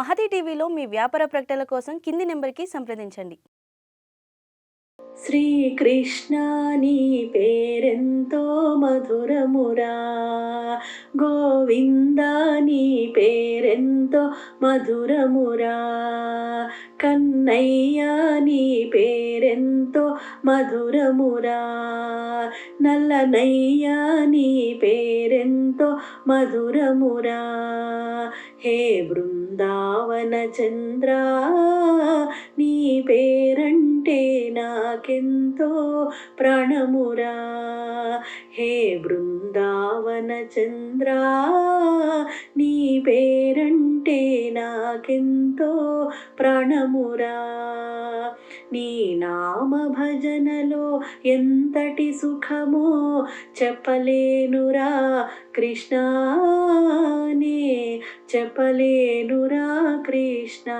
మహతి టీవీలో మీ వ్యాపార ప్రకటనల కోసం కింది నెంబర్కి సంప్రదించండి. శ్రీకృష్ణ నీ పేరెంతో మధురమురా. గోవింద నీ పేరెంతో మధురమురా. కన్నయ్య నీ పేరెంతో మధురమురా. నల్లనయ్య నీ పేరెంతో మధురమురా. హే బృందావన చంద్ర నీ పేరంటే నాకెంతో ప్రాణమురా. హే బృందావన చంద్ర నీ పేరంటే నాకెంతో ప్రాణమురా. నీ నామ భజనలో ఎంతటి సుఖమో చెప్పలేనురా కృష్ణానే చెప్పలేనురా కృష్ణ.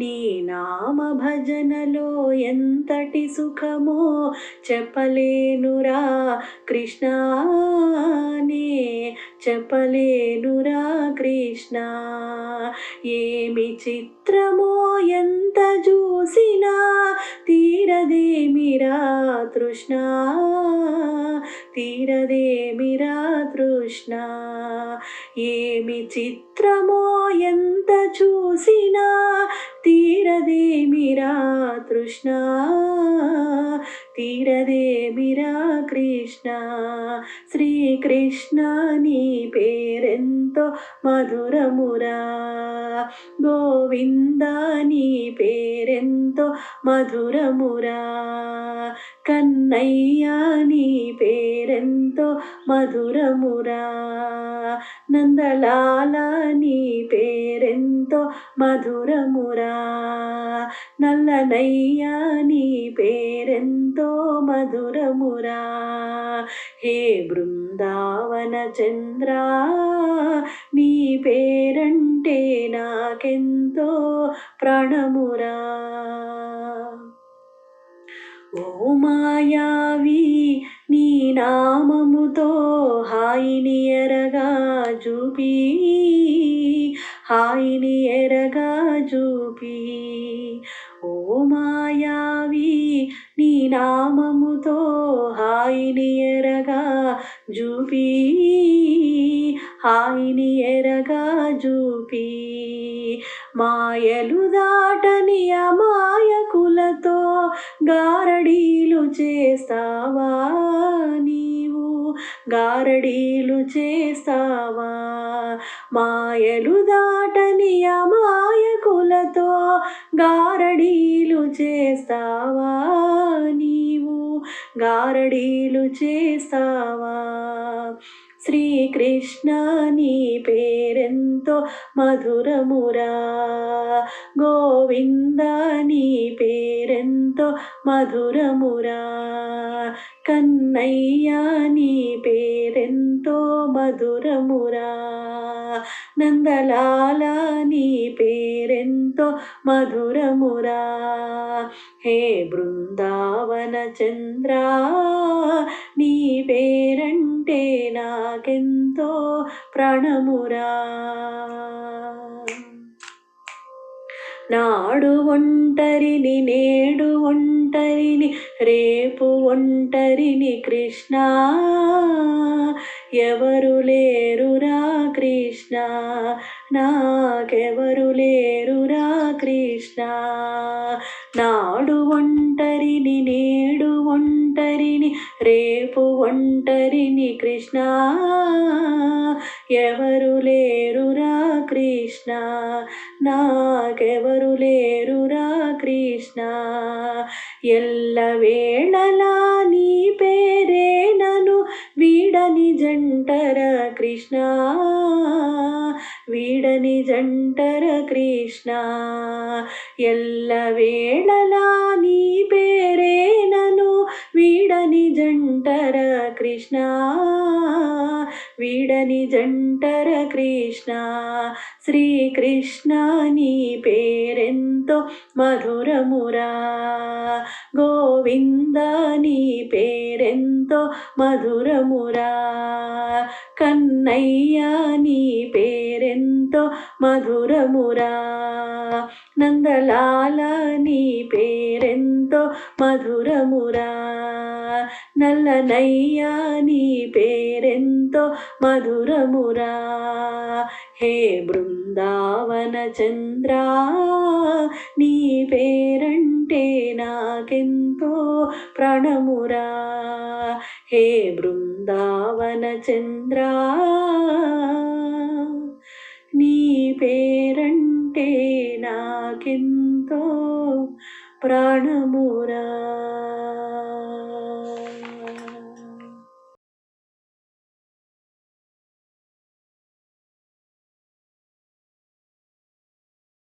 నీ నామ భజనలో ఎంతటి సుఖమో చెప్పలేనురా కృష్ణానే చెప్పలేనురా కృష్ణ. ఏమి చిత్రమో ఎంత చూసినా తీరదేమిరా తృష్ణ తీరదేమిరా తృష్ణ. ఏమి చిత్రమో ఎంత చూసినా తీరదేమిరా తృష్ణ తీరదేమిరా కృష్ణ శ్రీకృష్ణ నీ పేరెంతో మధురమురా. గోవింద నీ పేరెంతో మధురమురా. కన్నయ్యా నీ పేరెంతో మధురమురా. నందలాల నీ ఎంతో మధురమురా. నల్లనయ్యా నీ పేరెంతో మధురమురా. హే బృందావన చంద్ర నీ పేరంటే నాకెంతో ప్రాణమురా. ఓ మాయావి నీ నామముతో హాయిని ఎరగా చూపి హాయిని ఎరగా చూపి ఓ మాయావి నీ నామముతో హాయిని ఎరగా చూపి హాయిని ఎరగా చూపి. మాయలు దాటని అమాయకులతో గారడీలు చేస్తావా నీవు? గారడీలు చేస్తావా? మాయలు దాటని అమాయకులతో గారడీలు చేస్తావా నీవు? గారడీలు చేస్తావా? శ్రీకృష్ణ నీ పేరెంతో మధురమురా. గోవింద నీ పేరెంతో మధురమురా. కన్నయ్య నీ పేరెంతో మధురమురా. నందలాల నీ పేరెంతో మధురమురా. హే బృందావన చంద్ర నీ పేరంటే నాకెంతో ప్రాణమురా. నాడు ఒంటరిని నేడు ఒంటరిని రేపు ఒంటరిని కృష్ణ. ఎవరు లేరురా కృష్ణ నాకెవరు లేరురా కృష్ణ. నాడు ఒంటరిని నేడు ఒంటరిని రేపు ఒంటరిని కృష్ణ. ఎవరు లేరురా కృష్ణ. నాకెవరు లేరురా కృష్ణ. ఎల్ల వేళలా నీ పేరే నను వీడని జంటర కృష్ణ. వీడని జంటర కృష్ణ. ఎల్ల వేళలా నీ పేరే నను వీడని జంటర కృష్ణ. వీడని జంటర కృష్ణ. శ్రీకృష్ణ నీ పేరెంతో మధురమురా. గోవింద నీ పేరెంతో మధురమురా. కన్నయ్య నీ పేరు ఎంతో మధురమురా. నందలాల నీ పేరెంతో మధురమురా. నల్లనయ్య నీ పేరెంతో మధురమురా. హే బృందావన చంద్ర నీ పేరంటే నాకెంతో ప్రాణమురా. హే బృందావన చంద్ర పేరంటే నాకెంతో ప్రాణమురా